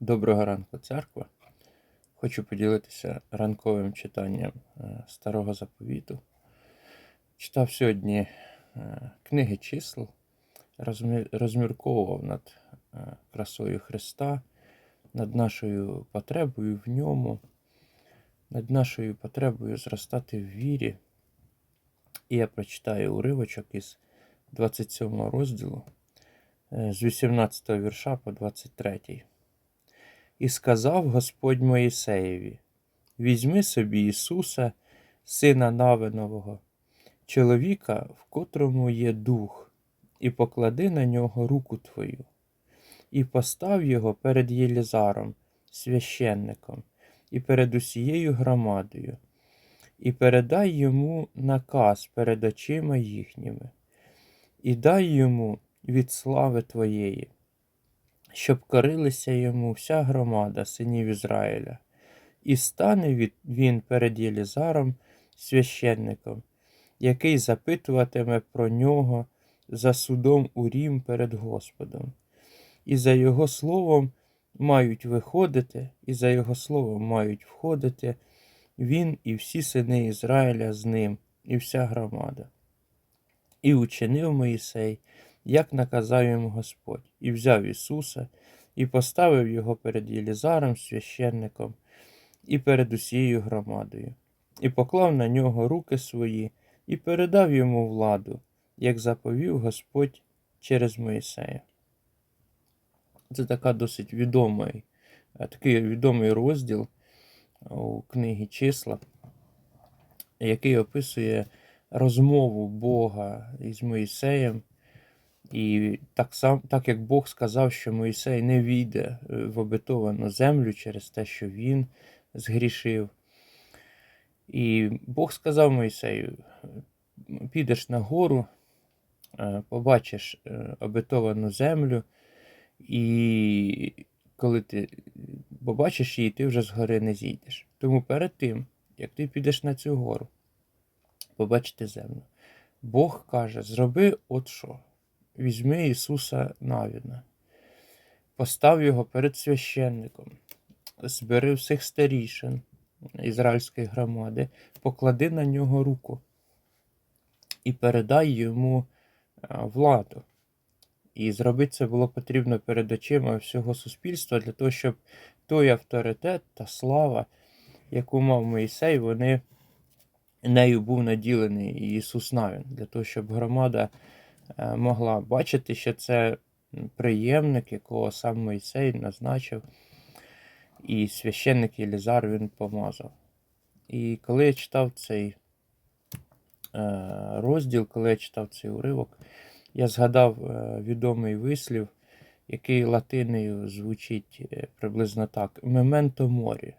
Доброго ранку, церква. Хочу поділитися ранковим читанням е, Старого Заповіту. Читав сьогодні е, книги чисел, розмірковував над е, красою Христа, над нашою потребою в ньому, над нашою потребою зростати в вірі. І я прочитаю уривочок із 27 розділу з 18 вірша по 23. І сказав Господь Моїсеєві: Візьми собі Ісуса, сина Навинового, чоловіка, в котрому є дух, і поклади на нього руку твою, і постав його перед Єлізаром, священником, і перед усією громадою, і передай йому наказ перед очима їхніми, і дай йому від слави твоєї щоб корилися йому вся громада синів Ізраїля, і стане він перед Єлізаром священником, який запитуватиме про нього за судом у Рім перед Господом. І за його словом мають виходити, і за його словом мають входити він і всі сини Ізраїля з ним, і вся громада. І учинив Моїсей, як наказав йому Господь, і взяв Ісуса, і поставив його перед Єлізаром, священником, і перед усією громадою, і поклав на нього руки свої, і передав йому владу, як заповів Господь через Моїсея. Це така досить відомий, е, такий відомий розділ у книгі числа, який описує розмову Бога із Моїсеєм. І так, сам, так як Бог сказав, що Моїсей не війде е, в обетовану землю через те, що він згрішив. І Бог сказав Моїсею: підеш на гору, е, побачиш е, обетовану землю, і коли ти побачиш її, ти вже з гори не зійдеш. Тому перед тим, як ти підеш на цю гору, побачити землю, Бог каже: зроби от що. Візьми Ісуса Навіна, постав його перед священником, збери всіх старішин ізраїльської громади, поклади на нього руку і передай йому владу. І зробити це було потрібно перед очима всього суспільства для того, щоб той авторитет та слава, яку мав Моїсей, вони нею був наділений Ісус Навін, для того, щоб громада е, могла бачити, що це приємник, якого сам Мойсей назначив, і священник Єлізар він помазав. І коли я читав цей е, розділ, коли я читав цей уривок, я згадав е, відомий вислів, який латиною звучить е, приблизно так: Мементо морі.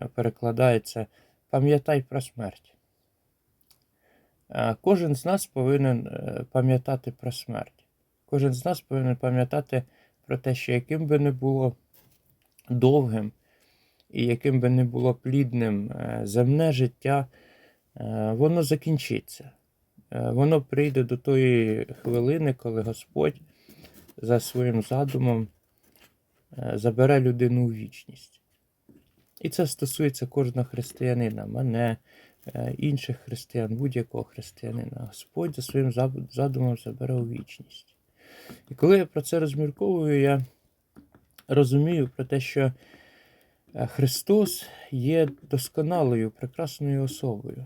Е, Перекладається Пам'ятай про смерть. Е, Кожен з нас повинен е, пам'ятати про смерть. Кожен з нас повинен пам'ятати про те, що яким би не було довгим і яким би не було плідним е, земне життя, воно закінчиться. Воно прийде до тої хвилини, коли Господь за своїм задумом забере людину у вічність. І це стосується кожного християнина, мене, інших християн, будь-якого християнина. Господь за своїм задумом забере у вічність. І коли я про це розмірковую, я розумію про те, що е, Христос є досконалою, прекрасною особою.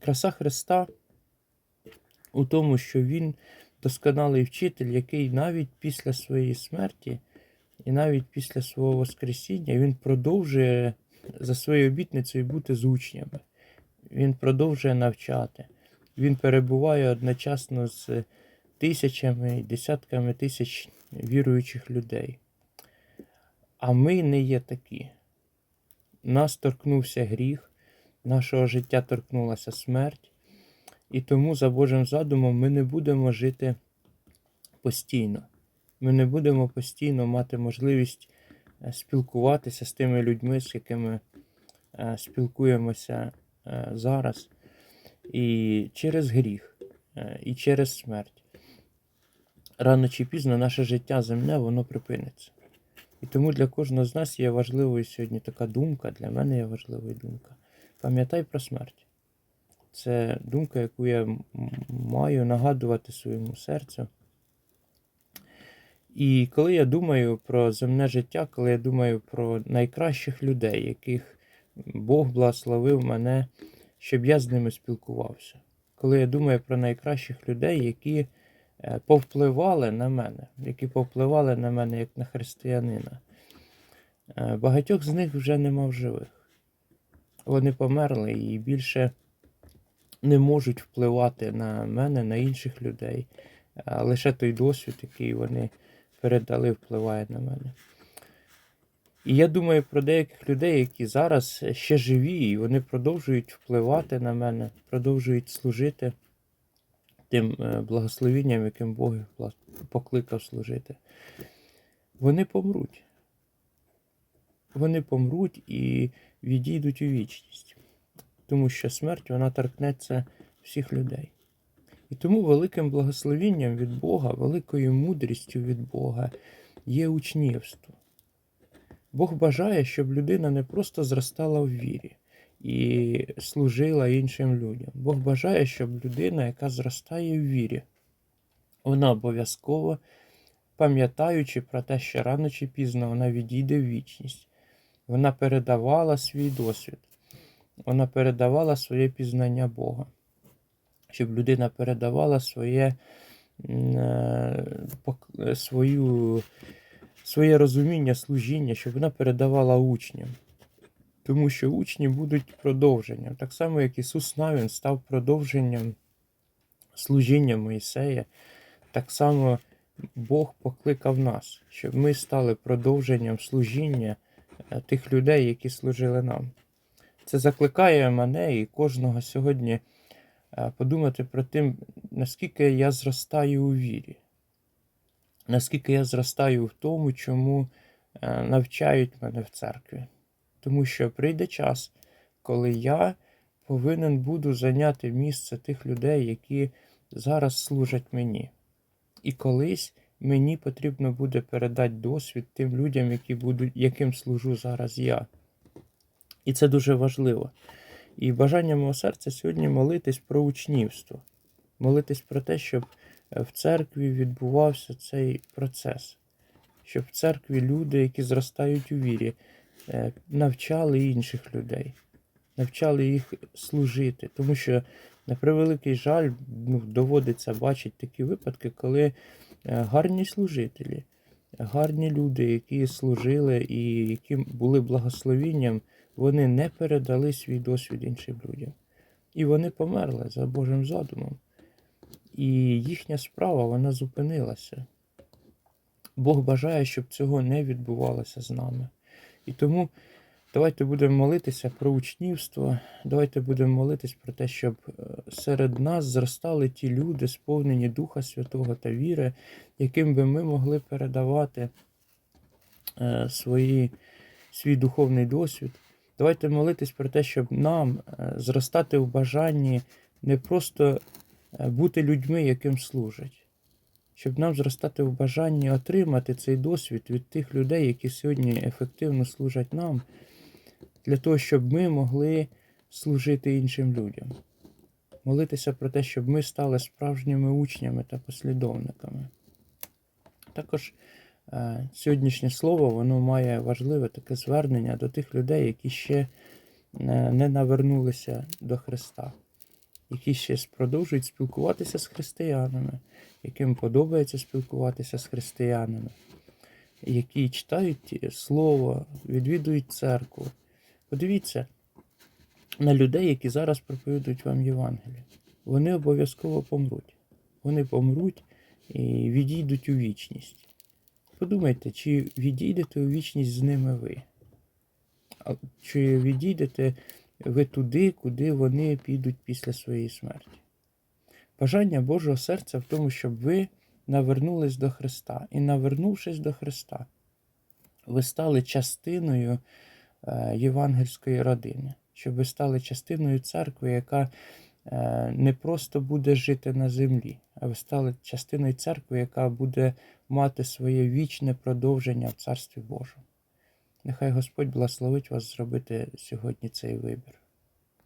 Краса Христа у тому, що Він досконалий вчитель, який навіть після своєї смерті і навіть після свого Воскресіння він продовжує за своєю обітницею бути з учнями. Він продовжує навчати. Він перебуває одночасно з тисячами і десятками тисяч віруючих людей. А ми не є такі. Нас торкнувся гріх, нашого життя торкнулася смерть, і тому за Божим задумом ми не будемо жити постійно. Ми не будемо постійно мати можливість е, спілкуватися з тими людьми, з якими е, спілкуємося зараз, і через гріх, е, і через смерть. Рано чи пізно наше життя земне, воно припиниться. І тому для кожного з нас є важливою сьогодні така думка, для мене є важливою думка. Пам'ятай про смерть. Це думка, яку я маю нагадувати своєму серцю. І коли я думаю про земне життя, коли я думаю про найкращих людей, яких Бог благословив мене, щоб я з ними спілкувався. Коли я думаю про найкращих людей, які е, повпливали на мене, які повпливали на мене як на християнина. Е, Багатьох з них вже нема в живих. Вони померли і більше не можуть впливати на мене, на інших людей. Лише той досвід, який вони передали, впливає на мене. І я думаю про деяких людей, які зараз ще живі, і вони продовжують впливати на мене, продовжують служити тим е, благословінням, яким Бог покликав служити. Вони помруть. Вони помруть і відійдуть у вічність. Тому що смерть вона торкнеться всіх людей. І тому великим благословінням від Бога, великою мудрістю від Бога є учнівство. Бог бажає, щоб людина не просто зростала в вірі і служила іншим людям. Бог бажає, щоб людина, яка зростає в вірі, вона обов'язково, пам'ятаючи про те, що рано чи пізно вона відійде в вічність, вона передавала свій досвід, вона передавала своє пізнання Бога, щоб людина передавала своє, е, свою своє розуміння служіння, щоб вона передавала учням. Тому що учні будуть продовженням. Так само, як Ісус Навін став продовженням служіння Моїсея, так само Бог покликав нас, щоб ми стали продовженням служіння е, тих людей, які служили нам. Це закликає мене і кожного сьогодні е, подумати про тим, наскільки я зростаю у вірі наскільки я зростаю в тому, чому е, навчають мене в церкві. Тому що прийде час, коли я повинен буду зайняти місце тих людей, які зараз служать мені. І колись мені потрібно буде передати досвід тим людям, які будуть, яким служу зараз я. І це дуже важливо. І бажання мого серця сьогодні молитись про учнівство, молитись про те, щоб в церкві відбувався цей процес, щоб в церкві люди, які зростають у вірі, е, навчали інших людей, навчали їх служити. Тому що, на превеликий жаль, ну, доводиться бачити такі випадки, коли е, гарні служителі, гарні люди, які служили і які були благословінням, вони не передали свій досвід іншим людям. І вони померли за Божим задумом. І їхня справа вона зупинилася. Бог бажає, щоб цього не відбувалося з нами. І тому давайте будемо молитися про учнівство, давайте будемо молитись про те, щоб е, серед нас зростали ті люди, сповнені Духа Святого та віри, яким би ми могли передавати е, свої, свій духовний досвід. Давайте молитись про те, щоб нам е, зростати в бажанні не просто бути людьми, яким служать, щоб нам зростати в бажанні отримати цей досвід від тих людей, які сьогодні ефективно служать нам, для того, щоб ми могли служити іншим людям. Молитися про те, щоб ми стали справжніми учнями та послідовниками. Також е, сьогоднішнє слово воно має важливе таке звернення до тих людей, які ще е, не навернулися до Христа, які ще продовжують спілкуватися з християнами, яким подобається спілкуватися з християнами, які читають Слово, відвідують церкву. Подивіться на людей, які зараз проповідують вам Євангеліє. Вони обов'язково помруть. Вони помруть і відійдуть у вічність. Подумайте, чи відійдете у вічність з ними ви? Чи відійдете туди, куди вони підуть після своєї смерті? Бажання Божого серця в тому, щоб ви навернулись до Христа. І навернувшись до Христа, ви стали частиною е, євангельської родини, щоб ви стали частиною церкви, яка е, не просто буде жити на землі, а ви стали частиною церкви, яка буде мати своє вічне продовження в Царстві Божому. Нехай Господь благословить вас зробити сьогодні цей вибір.